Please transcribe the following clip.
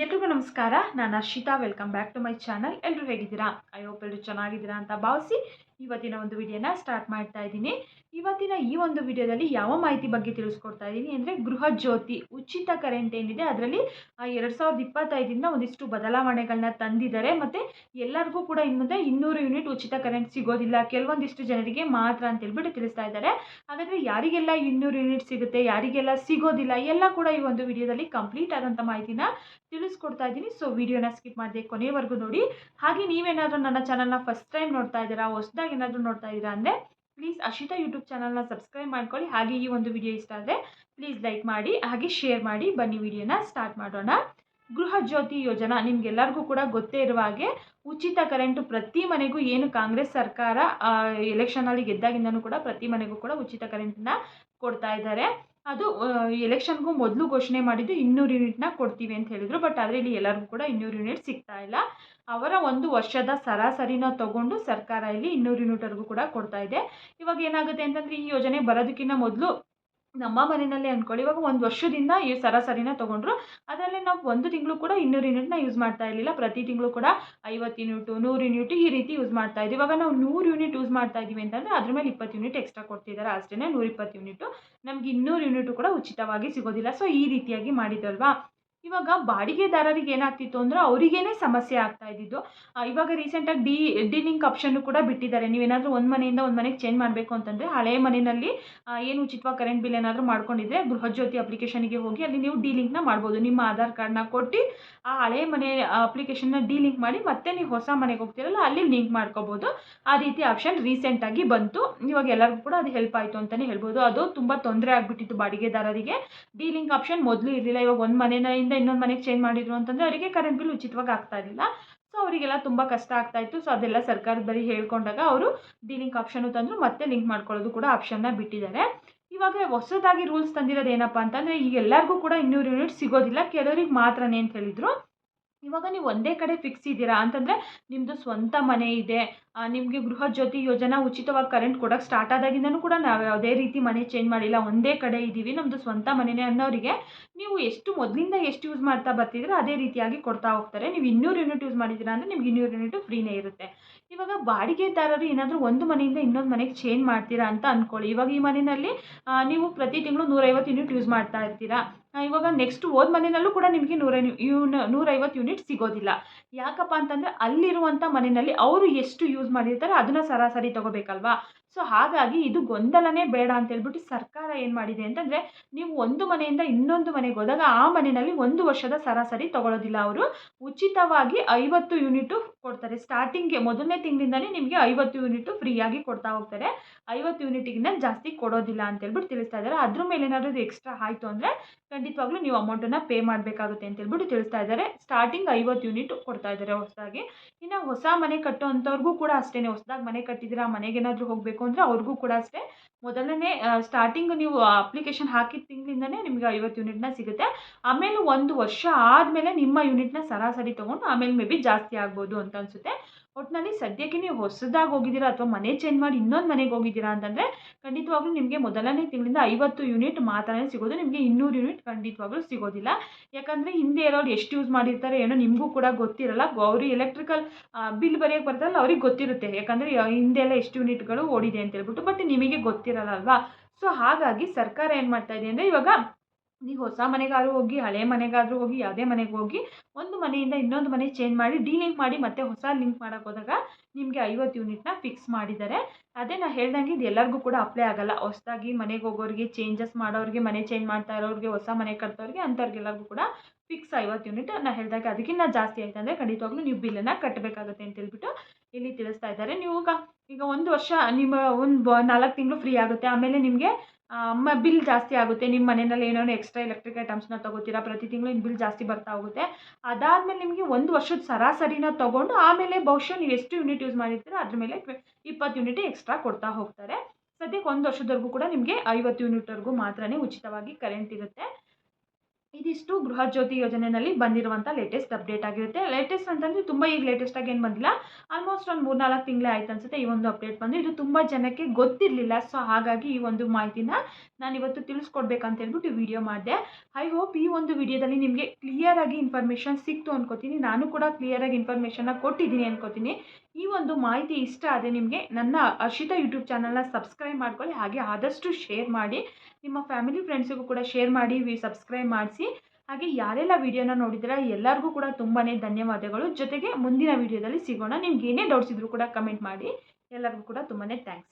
ಎಲ್ರಿಗೂ ನಮಸ್ಕಾರ. ನಾನು Arshita welcome back to my channel ಎಲ್ಲರೂ ಹೇಗಿದ್ದೀರಾ? ಐ ಹೋಪ್ ಎಲ್ಲರೂ ಚೆನ್ನಾಗಿದ್ದೀರಾ ಅಂತ ಭಾವಿಸಿ ಇವತ್ತಿನ ಒಂದು ವಿಡಿಯೋನ ಸ್ಟಾರ್ಟ್ ಮಾಡ್ತಾ ಇದ್ದೀನಿ. ಇವತ್ತಿನ ಈ ಒಂದು ವಿಡಿಯೋದಲ್ಲಿ ಯಾವ ಮಾಹಿತಿ ಬಗ್ಗೆ ತಿಳಿಸ್ಕೊಡ್ತಾ ಇದ್ದೀನಿ ಅಂದರೆ ಗೃಹ ಜ್ಯೋತಿ, ಉಚಿತ ಕರೆಂಟ್ ಏನಿದೆ ಅದರಲ್ಲಿ ಎರಡು ಸಾವಿರದ ಇಪ್ಪತ್ತೈದರಿಂದ ಒಂದಿಷ್ಟು ಬದಲಾವಣೆಗಳನ್ನ ತಂದಿದ್ದಾರೆ. ಮತ್ತು ಎಲ್ಲರಿಗೂ ಕೂಡ ಇನ್ನು ಮುಂದೆ ಇನ್ನೂರು ಯೂನಿಟ್ ಉಚಿತ ಕರೆಂಟ್ ಸಿಗೋದಿಲ್ಲ. ಕೆಲವೊಂದಿಷ್ಟು ಜನರಿಗೆ ಮಾತ್ರ ಅಂತ ಹೇಳ್ಬಿಟ್ಟು ತಿಳಿಸ್ತಾ ಇದ್ದಾರೆ. ಹಾಗಾದರೆ ಯಾರಿಗೆಲ್ಲ ಇನ್ನೂರು ಯೂನಿಟ್ ಸಿಗುತ್ತೆ, ಯಾರಿಗೆಲ್ಲ ಸಿಗೋದಿಲ್ಲ, ಎಲ್ಲ ಕೂಡ ಈ ಒಂದು ವಿಡಿಯೋದಲ್ಲಿ ಕಂಪ್ಲೀಟ್ ಆದಂಥ ಮಾಹಿತಿನ ತಿಳಿಸ್ಕೊಡ್ತಾ ಇದ್ದೀನಿ. ಸೊ ವಿಡಿಯೋನ ಸ್ಕಿಪ್ ಮಾಡಿದೆ ಕೊನೆವರೆಗೂ ನೋಡಿ. ಹಾಗೆ ನೀವೇನಾದರೂ ನನ್ನ ಚಾನಲ್ನ ಫಸ್ಟ್ ಟೈಮ್ ನೋಡ್ತಾ ಇದ್ದೀರಾ ಹೊಸದಾಗಿ ಏನಾದರೂ ನೋಡ್ತಾ ಇದ್ದೀರಾ ಅಂದರೆ ಪ್ಲೀಸ್ ಅಶಿತಾ ಯೂಟ್ಯೂಬ್ ಚಾನಲ್ನ ಸಬ್ಸ್ಕ್ರೈಬ್ ಮಾಡ್ಕೊಳ್ಳಿ. ಹಾಗೆ ಈ ಒಂದು ವಿಡಿಯೋ ಇಷ್ಟ ಆದರೆ ಪ್ಲೀಸ್ ಲೈಕ್ ಮಾಡಿ, ಹಾಗೆ ಶೇರ್ ಮಾಡಿ. ಬನ್ನಿ ವಿಡಿಯೋನ ಸ್ಟಾರ್ಟ್ ಮಾಡೋಣ. ಗೃಹ ಜ್ಯೋತಿ ಯೋಜನಾ ನಿಮ್ಗೆಲ್ಲರಿಗೂ ಕೂಡ ಗೊತ್ತೇ ಇರುವ ಹಾಗೆ ಉಚಿತ ಕರೆಂಟು ಪ್ರತಿ ಮನೆಗೂ ಏನು ಕಾಂಗ್ರೆಸ್ ಸರ್ಕಾರ ಎಲೆಕ್ಷನಲ್ಲಿ ಗೆದ್ದಾಗಿಂದನೂ ಕೂಡ ಪ್ರತಿ ಮನೆಗೂ ಕೂಡ ಉಚಿತ ಕರೆಂಟನ್ನ ಕೊಡ್ತಾ ಇದ್ದಾರೆ. ಅದು ಎಲೆಕ್ಷನ್ಗೂ ಮೊದಲು ಘೋಷಣೆ ಮಾಡಿದ್ದು ಇನ್ನೂರು ಯೂನಿಟ್ನ ಕೊಡ್ತೀವಿ ಅಂತ ಹೇಳಿದರು. ಬಟ್ ಆದರೆ ಇಲ್ಲಿ ಎಲ್ಲರಿಗೂ ಕೂಡ ಇನ್ನೂರು ಯೂನಿಟ್ ಸಿಗ್ತಾ ಇಲ್ಲ. ಅವರ ಒಂದು ವರ್ಷದ ಸರಾಸರಿನ ತಗೊಂಡು ಸರ್ಕಾರ ಇಲ್ಲಿ ಇನ್ನೂರು ಯೂನಿಟ್ವರೆಗೂ ಕೂಡ ಕೊಡ್ತಾ ಇದೆ. ಇವಾಗ ಏನಾಗುತ್ತೆ ಅಂತಂದರೆ ಈ ಯೋಜನೆ ಬರೋದಕ್ಕಿಂತ ಮೊದಲು ನಮ್ಮ ಮನೆಯಲ್ಲಿ ಅಂದ್ಕೊಳ್ಳಿ ಇವಾಗ ಒಂದು ವರ್ಷದಿಂದ ಈ ಸರಾಸರಿನ ತೊಗೊಂಡ್ರು. ಅದರಲ್ಲಿ ನಾವು ಒಂದು ತಿಂಗಳು ಕೂಡ ಇನ್ನೂರು ಯೂನಿಟ್ನ ಯೂಸ್ ಮಾಡ್ತಾ ಇರಲಿಲ್ಲ. ಪ್ರತಿ ತಿಂಗಳು ಕೂಡ ಐವತ್ತು ಯೂನಿಟು, ನೂರು ಯೂನಿಟ್ ಈ ರೀತಿ ಯೂಸ್ ಮಾಡ್ತಾ ಇದ್ದೀವಿ ಇವಾಗ ನಾವು ನೂರು ಯೂನಿಟ್ ಯೂಸ್ ಮಾಡ್ತಾ ಇದ್ದೀವಿ ಅಂತಂದರೆ ಅದ್ರ ಮೇಲೆ ಇಪ್ಪತ್ತು ಯೂನಿಟ್ ಎಕ್ಸ್ಟ್ರಾ ಕೊಡ್ತಿದ್ದಾರೆ ಅಷ್ಟೇ ನೂರಿಪ್ಪತ್ತು ಯೂನಿಟ್. ನಮಗೆ ಇನ್ನೂರು ಯೂನಿಟು ಕೂಡ ಉಚಿತವಾಗಿ ಸಿಗೋದಿಲ್ಲ. ಸೊ ಈ ರೀತಿಯಾಗಿ ಮಾಡಿದಲ್ವಾ ಇವಾಗ ಬಾಡಿಗೆದಾರರಿಗೆ ಏನಾಗ್ತಿತ್ತು ಅಂದರೆ ಅವರಿಗೇನೆ ಸಮಸ್ಯೆ ಆಗ್ತಾ ಇದ್ದಿದ್ದು. ಇವಾಗ ರೀಸೆಂಟಾಗಿ ಡಿ ಡಿಲಿಂಕ್ ಆಪ್ಷನ್ನು ಕೂಡ ಬಿಟ್ಟಿದ್ದಾರೆ. ನೀವೇನಾದರೂ ಒಂದು ಮನೆಯಿಂದ ಒಂದು ಮನೆಗೆ ಚೇಂಜ್ ಮಾಡಬೇಕು ಅಂತಂದರೆ ಹಳೆಯ ಮನೆಯಲ್ಲಿ ಏನು ಉಚಿತವಾಗಿ ಕರೆಂಟ್ ಬಿಲ್ ಏನಾದರೂ ಮಾಡ್ಕೊಂಡಿದ್ರೆ ಗೃಹಜ್ಯೋತಿ ಅಪ್ಲಿಕೇಶನ್ಗೆ ಹೋಗಿ ಅಲ್ಲಿ ನೀವು ಡಿ ಲಿಂಕ್ನ ಮಾಡ್ಬೋದು. ನಿಮ್ಮ ಆಧಾರ್ ಕಾರ್ಡ್ನ ಕೊಟ್ಟು ಆ ಹಳೆಯ ಮನೆ ಅಪ್ಲಿಕೇಶನ್ನ ಡಿ ಲಿಂಕ್ ಮಾಡಿ ಮತ್ತೆ ನೀವು ಹೊಸ ಮನೆಗೆ ಹೋಗ್ತಿರಲ್ಲ ಅಲ್ಲಿ ಲಿಂಕ್ ಮಾಡ್ಕೋಬೋದು. ಆ ರೀತಿ ಆಪ್ಷನ್ ರೀಸೆಂಟಾಗಿ ಬಂತು. ಇವಾಗ ಎಲ್ಲರಿಗೂ ಕೂಡ ಅದು ಹೆಲ್ಪ್ ಆಯಿತು ಅಂತಲೇ ಹೇಳ್ಬೋದು. ಅದು ತುಂಬ ತೊಂದರೆ ಆಗಿಬಿಟ್ಟಿತ್ತು ಬಾಡಿಗೆದಾರರಿಗೆ. ಡಿಲಿಂಕ್ ಆಪ್ಷನ್ ಮೊದಲು ಇರಲಿಲ್ಲ. ಇವಾಗ ಒಂದು ಮನೆಯಿಂದ ಇನ್ನೊಂದು ಮನೆಗೆ ಚೇಂಜ್ ಮಾಡಿದ್ರು ಅಂತಂದರೆ ಅವರಿಗೆ ಕರೆಂಟ್ ಬಿಲ್ ಉಚಿತವಾಗಿ ಆಗ್ತಾ ಇರಲಿಲ್ಲ. ಸೊ ಅವರಿಗೆಲ್ಲ ತುಂಬ ಕಷ್ಟ ಆಗ್ತಾ ಇತ್ತು. ಸೊ ಅದೆಲ್ಲ ಸರ್ಕಾರದ ಬರೀ ಹೇಳ್ಕೊಂಡಾಗ ಅವರು ಡಿ ಲಿಂಕ್ ಆಪ್ಷನು ತಂದರು ಮತ್ತೆ ಲಿಂಕ್ ಮಾಡ್ಕೊಳ್ಳೋದು ಕೂಡ ಆಪ್ಷನ್ನ ಬಿಟ್ಟಿದ್ದಾರೆ. ಇವಾಗ ಹೊಸದಾಗಿ ರೂಲ್ಸ್ ತಂದಿರೋದು ಏನಪ್ಪ ಅಂತಂದರೆ ಈಗ ಎಲ್ಲರಿಗೂ ಕೂಡ ಇನ್ನೂರು ಯೂನಿಟ್ ಸಿಗೋದಿಲ್ಲ. ಕೆಲವರಿಗೆ ಮಾತ್ರನೇ ಅಂತ ಹೇಳಿದರು. ಇವಾಗ ನೀವು ಒಂದೇ ಕಡೆ ಫಿಕ್ಸ್ ಇದ್ದೀರಾ ಅಂತಂದರೆ ನಿಮ್ಮದು ಸ್ವಂತ ಮನೆ ಇದೆ. ನಿಮಗೆ ಗೃಹ ಜ್ಯೋತಿ ಯೋಜನಾ ಉಚಿತವಾಗಿ ಕರೆಂಟ್ ಕೊಡೋಕ್ಕೆ ಸ್ಟಾರ್ಟ್ ಆದಾಗಿಂದನೂ ಕೂಡ ನಾವು ಯಾವುದೇ ರೀತಿ ಮನೆ ಚೇಂಜ್ ಮಾಡಿಲ್ಲ. ಒಂದೇ ಕಡೆ ಇದ್ದೀವಿ ನಮ್ಮದು ಸ್ವಂತ ಮನೆಯೇ ಅನ್ನೋರಿಗೆ ನೀವು ಎಷ್ಟು ಮೊದಲಿಂದ ಎಷ್ಟು ಯೂಸ್ ಮಾಡ್ತಾ ಬರ್ತಿದ್ರೆ ಅದೇ ರೀತಿಯಾಗಿ ಕೊಡ್ತಾ ಹೋಗ್ತಾರೆ. ನೀವು ಇನ್ನೂರು ಯೂನಿಟ್ ಯೂಸ್ ಮಾಡಿದ್ದೀರಾ ಅಂದರೆ ನಿಮ್ಗೆ ಇನ್ನೂರು ಯೂನಿಟ್ ಫ್ರೀನೇ ಇರುತ್ತೆ. ಇವಾಗ ಬಾಡಿಗೆದಾರರು ಏನಾದರೂ ಒಂದು ಮನೆಯಿಂದ ಇನ್ನೊಂದು ಮನೆಗೆ ಚೇಂಜ್ ಮಾಡ್ತೀರಾ ಅಂತ ಅಂದ್ಕೊಳ್ಳಿ ಇವಾಗ ಈ ಮನೆಯಲ್ಲಿ ನೀವು ಪ್ರತಿ ತಿಂಗಳು ನೂರೈವತ್ತು ಯೂನಿಟ್ ಯೂಸ್ ಮಾಡ್ತಾ ಇರ್ತೀರಾ. ಇವಾಗ ನೆಕ್ಸ್ಟ್ ಹೋದ ಮನೆಯಲ್ಲೂ ಕೂಡ ನಿಮಗೆ ನೂರ ಯೂನ್ ನೂರೈವತ್ತು ಯೂನಿಟ್ ಸಿಗೋದಿಲ್ಲ. ಯಾಕಪ್ಪ ಅಂತಂದರೆ ಅಲ್ಲಿರುವಂಥ ಮನೆಯಲ್ಲಿ ಅವರು ಎಷ್ಟು ಯೂಸ್ ಮಾಡಿರ್ತಾರೆ, ಅದನ್ನು ಸರಾಸರಿ ತಗೋಬೇಕಲ್ವಾ? ಸೊ ಹಾಗಾಗಿ ಇದು ಗೊಂದಲನೇ ಬೇಡ ಅಂತ ಹೇಳ್ಬಿಟ್ಟು ಸರ್ಕಾರ ಏನು ಮಾಡಿದೆ ಅಂತಂದರೆ, ನೀವು ಒಂದು ಮನೆಯಿಂದ ಇನ್ನೊಂದು ಮನೆಗೆ ಹೋದಾಗ ಆ ಮನೆಯಲ್ಲಿ ಒಂದು ವರ್ಷದ ಸರಾಸರಿ ತಗೊಳ್ಳೋದಿಲ್ಲ ಅವರು. ಉಚಿತವಾಗಿ ಐವತ್ತು ಯೂನಿಟು ಕೊಡ್ತಾರೆ. ಸ್ಟಾರ್ಟಿಂಗ್ಗೆ ಮೊದಲನೇ ತಿಂಗಳಿಂದಲೇ ನಿಮಗೆ ಐವತ್ತು ಯೂನಿಟು ಫ್ರೀಯಾಗಿ ಕೊಡ್ತಾ ಹೋಗ್ತಾರೆ. ಐವತ್ತು ಯೂನಿಟಿಗಿಂತ ಜಾಸ್ತಿ ಕೊಡೋದಿಲ್ಲ ಅಂತ ಹೇಳ್ಬಿಟ್ಟು ತಿಳಿಸ್ತಾ ಇದ್ದಾರೆ. ಅದ್ರ ಮೇಲೆ ಏನಾದರೂ ಎಕ್ಸ್ಟ್ರಾ ಆಯಿತು ಅಂದರೆ ಖಂಡಿತವಾಗ್ಲೂ ನೀವು ಅಮೌಂಟನ್ನು ಪೇ ಮಾಡಬೇಕಾಗುತ್ತೆ ಅಂತ ಹೇಳ್ಬಿಟ್ಟು ತಿಳಿಸ್ತಾ ಇದ್ದಾರೆ. ಸ್ಟಾರ್ಟಿಂಗ್ ಐವತ್ತು ಯೂನಿಟ್ ಕೊಡ್ತಾ ಇದ್ದಾರೆ ಹೊಸದಾಗಿ. ಇನ್ನು ಹೊಸ ಮನೆ ಕಟ್ಟೋ ಕೂಡ ಅಷ್ಟೇ ಹೊಸದಾಗಿ ಮನೆ ಕಟ್ಟಿದ್ದೀರಾ ಮನೆಗೇನಾದರೂ ಹೋಗಬೇಕು ಅಂದರೆ ಅವ್ರಿಗೂ ಕೂಡ ಅಷ್ಟೇ. ಮೊದಲನೇ ಸ್ಟಾರ್ಟಿಂಗ್ ನೀವು ಅಪ್ಲಿಕೇಶನ್ ಹಾಕಿದ ತಿಂಗಳಿಂದನೇ ನಿಮಗೆ ಐವತ್ತು ಯೂನಿಟ್ನ ಸಿಗುತ್ತೆ. ಆಮೇಲೆ ಒಂದು ವರ್ಷ ಆದಮೇಲೆ ನಿಮ್ಮ ಯೂನಿಟ್ನ ಸರಾಸರಿ ತೊಗೊಂಡು ಆಮೇಲೆ ಮೇ ಬಿ ಜಾಸ್ತಿ ಆಗ್ಬೋದು ಅಂತ ಅನಿಸುತ್ತೆ. ಒಟ್ಟಿನಲ್ಲಿ ಸದ್ಯಕ್ಕೆ ನೀವು ಹೊಸದಾಗಿ ಹೋಗಿದ್ದೀರಾ ಅಥವಾ ಮನೆ ಚೇಂಜ್ ಮಾಡಿ ಇನ್ನೊಂದು ಮನೆಗೆ ಹೋಗಿದ್ದೀರಾ ಅಂತಂದರೆ ಖಂಡಿತವಾಗ್ಲೂ ನಿಮಗೆ ಮೊದಲನೇ ತಿಂಗಳಿಂದ ಐವತ್ತು ಯೂನಿಟ್ ಮಾತ್ರನೇ ಸಿಗೋದು, ನಿಮಗೆ ಇನ್ನೂರು ಯೂನಿಟ್ ಖಂಡಿತವಾಗ್ಲೂ ಸಿಗೋದಿಲ್ಲ. ಯಾಕಂದರೆ ಹಿಂದೆ ಇರೋರು ಎಷ್ಟು ಯೂಸ್ ಮಾಡಿರ್ತಾರೆ ಏನೋ ನಿಮಗೂ ಕೂಡ ಗೊತ್ತಿರಲ್ಲ. ಅವರು ಎಲೆಕ್ಟ್ರಿಕಲ್ ಬಿಲ್ ಬರೆಯೋಕ್ಕೆ ಬರ್ತಾರಲ್ಲ ಅವ್ರಿಗೆ ಗೊತ್ತಿರುತ್ತೆ. ಯಾಕಂದರೆ ಹಿಂದೆ ಎಲ್ಲ ಎಷ್ಟು ಯೂನಿಟ್ಗಳು ಓಡಿದೆ ಅಂತ ಹೇಳ್ಬಿಟ್ಟು ಬಟ್ ನಿಮಗೆ ಗೊತ್ತಿರಲ್ಲ ಅಲ್ವಾ? ಸೊ ಹಾಗಾಗಿ ಸರ್ಕಾರ ಏನು ಮಾಡ್ತಾ ಇದೆ ಅಂದರೆ ಇವಾಗ ನೀವು ಹೊಸ ಮನೆಗಾದ್ರೂ ಹೋಗಿ, ಹಳೆ ಮನೆಗಾದರೂ ಹೋಗಿ, ಯಾವುದೇ ಮನೆಗೆ ಹೋಗಿ, ಒಂದು ಮನೆಯಿಂದ ಇನ್ನೊಂದು ಮನೆ ಚೇಂಜ್ ಮಾಡಿ ಡಿ ಲಿಂಕ್ ಮಾಡಿ ಮತ್ತೆ ಹೊಸ ಲಿಂಕ್ ಮಾಡೋಕ್ಕೆ ಹೋದಾಗ ನಿಮಗೆ ಐವತ್ತು ಯೂನಿಟ್ನ ಫಿಕ್ಸ್ ಮಾಡಿದ್ದಾರೆ. ಅದೇ ನಾನು ಹೇಳ್ದಂಗೆ ಇದು ಎಲ್ಲರಿಗೂ ಕೂಡ ಅಪ್ಲೈ ಆಗಲ್ಲ. ಹೊಸದಾಗಿ ಮನೆಗೆ ಹೋಗೋರಿಗೆ ಚೇಂಜಸ್ ಮಾಡೋರಿಗೆ, ಮನೆ ಚೇಂಜ್ ಮಾಡ್ತಾ ಇರೋರಿಗೆ, ಹೊಸ ಮನೆ ಕಟ್ತವ್ರಿಗೆ ಅಂಥವ್ರಿಗೆಲ್ಲರಿಗೂ ಕೂಡ ಫಿಕ್ಸ್ ಐವತ್ತು ಯೂನಿಟ್ ನಾನು ಹೇಳ್ದಾಗ ಅದಕ್ಕಿಂತ ಜಾಸ್ತಿ ಆಯ್ತು ಅಂದರೆ ಖಂಡಿತವಾಗ್ಲೂ ನೀವು ಬಿಲ್ಲನ್ನು ಕಟ್ಟಬೇಕಾಗುತ್ತೆ ಅಂತ ಹೇಳ್ಬಿಟ್ಟು ಇಲ್ಲಿ ತಿಳಿಸ್ತಾ ಇದ್ದಾರೆ. ನೀವು ಈಗ ಒಂದು ವರ್ಷ ನಿಮ್ಮ ಒಂದು ನಾಲ್ಕು ತಿಂಗಳು ಫ್ರೀ ಆಗುತ್ತೆ. ಆಮೇಲೆ ನಿಮಗೆ ಮ ಬಿಲ್ ಜಾಸ್ತಿ ಆಗುತ್ತೆ. ನಿಮ್ಮ ಮನೆಯಲ್ಲಿ ಏನೋ ಎಕ್ಸ್ಟ್ರಾ ಎಲೆಕ್ಟ್ರಿಕ್ ಐಟಮ್ಸ್ನ ತೊಗೋತೀರಾ, ಪ್ರತಿ ತಿಂಗಳು ಬಿಲ್ ಜಾಸ್ತಿ ಬರ್ತಾ ಹೋಗುತ್ತೆ. ಅದಾದಮೇಲೆ ನಿಮಗೆ ಒಂದು ವರ್ಷದ ಸರಾಸರಿನ ತೊಗೊಂಡು ಆಮೇಲೆ ಬಹುಶಃ ನೀವು ಎಷ್ಟು ಯೂನಿಟ್ ಯೂಸ್ ಮಾಡಿರ್ತೀರೋ ಅದ್ರ ಮೇಲೆ ಇಪ್ಪತ್ತು ಯೂನಿಟ್ ಎಕ್ಸ್ಟ್ರಾ ಕೊಡ್ತಾ ಹೋಗ್ತಾರೆ. ಸದ್ಯಕ್ಕೆ ಒಂದು ವರ್ಷದವರೆಗೂ ಕೂಡ ನಿಮಗೆ ಐವತ್ತು ಯೂನಿಟ್ವರೆಗೂ ಮಾತ್ರನೇ ಉಚಿತವಾಗಿ ಕರೆಂಟ್ ಇರುತ್ತೆ. ಇದಿಷ್ಟು ಗೃಹ ಜ್ಯೋತಿ ಯೋಜನೆಯಲ್ಲಿ ಬಂದಿರುವಂಥ ಲೇಟೆಸ್ಟ್ ಅಪ್ಡೇಟ್ ಆಗಿರುತ್ತೆ. ಲೇಟೆಸ್ಟ್ ಅಂತಂದರೆ ತುಂಬ ಈಗ ಲೇಟೆಸ್ಟ್ ಆಗಿ ಏನು ಬಂದಿಲ್ಲ? ಆಲ್ಮೋಸ್ಟ್ ಒಂದು ಮೂರ್ನಾಲ್ಕು ತಿಂಗಳೇ ಆಯ್ತು ಅನ್ಸುತ್ತೆ ಈ ಒಂದು ಅಪ್ಡೇಟ್ ಬಂದು. ಇದು ತುಂಬ ಜನಕ್ಕೆ ಗೊತ್ತಿರಲಿಲ್ಲ. ಸೊ ಹಾಗಾಗಿ ಈ ಒಂದು ಮಾಹಿತಿನ ನಾನು ಇವತ್ತು ತಿಳಿಸ್ಕೊಡ್ಬೇಕಂತ ಹೇಳ್ಬಿಟ್ಟು ವಿಡಿಯೋ ಮಾಡಿದೆ. ಐ ಹೋಪ್ ಈ ಒಂದು ವಿಡಿಯೋದಲ್ಲಿ ನಿಮಗೆ ಕ್ಲಿಯರಾಗಿ ಇನ್ಫಾರ್ಮೇಷನ್ ಸಿಕ್ತು ಅನ್ಕೋತೀನಿ. ನಾನು ಕೂಡ ಕ್ಲಿಯರಾಗಿ ಇನ್ಫಾರ್ಮೇಷನ್ನ ಕೊಟ್ಟಿದ್ದೀನಿ ಅನ್ಕೋತೀನಿ. ಈ ಒಂದು ಮಾಹಿತಿ ಇಷ್ಟ ಆದರೆ ನಿಮಗೆ ನನ್ನ ಹರ್ಷಿತಾ ಯೂಟ್ಯೂಬ್ ಚಾನಲ್ನ ಸಬ್ಸ್ಕ್ರೈಬ್ ಮಾಡ್ಕೊಳ್ಳಿ. ಹಾಗೆ ಆದಷ್ಟು ಶೇರ್ ಮಾಡಿ. ನಿಮ್ಮ ಫ್ಯಾಮಿಲಿ ಫ್ರೆಂಡ್ಸಿಗೂ ಕೂಡ ಶೇರ್ ಮಾಡಿ, ವಿ ಸಬ್ಸ್ಕ್ರೈಬ್ ಮಾಡಿಸಿ. ಹಾಗೆ ಯಾರೆಲ್ಲ ವಿಡಿಯೋನ ನೋಡಿದ್ರೆ ಎಲ್ಲರಿಗೂ ಕೂಡ ತುಂಬಾ ಧನ್ಯವಾದಗಳು. ಜೊತೆಗೆ ಮುಂದಿನ ವಿಡಿಯೋದಲ್ಲಿ ಸಿಗೋಣ. ನಿಮ್ಗೆ ಏನೇ ಡೌಟ್ಸ್ ಇದ್ರೂ ಕೂಡ ಕಮೆಂಟ್ ಮಾಡಿ. ಎಲ್ಲರಿಗೂ ಕೂಡ ತುಂಬಾ ಥ್ಯಾಂಕ್ಸ್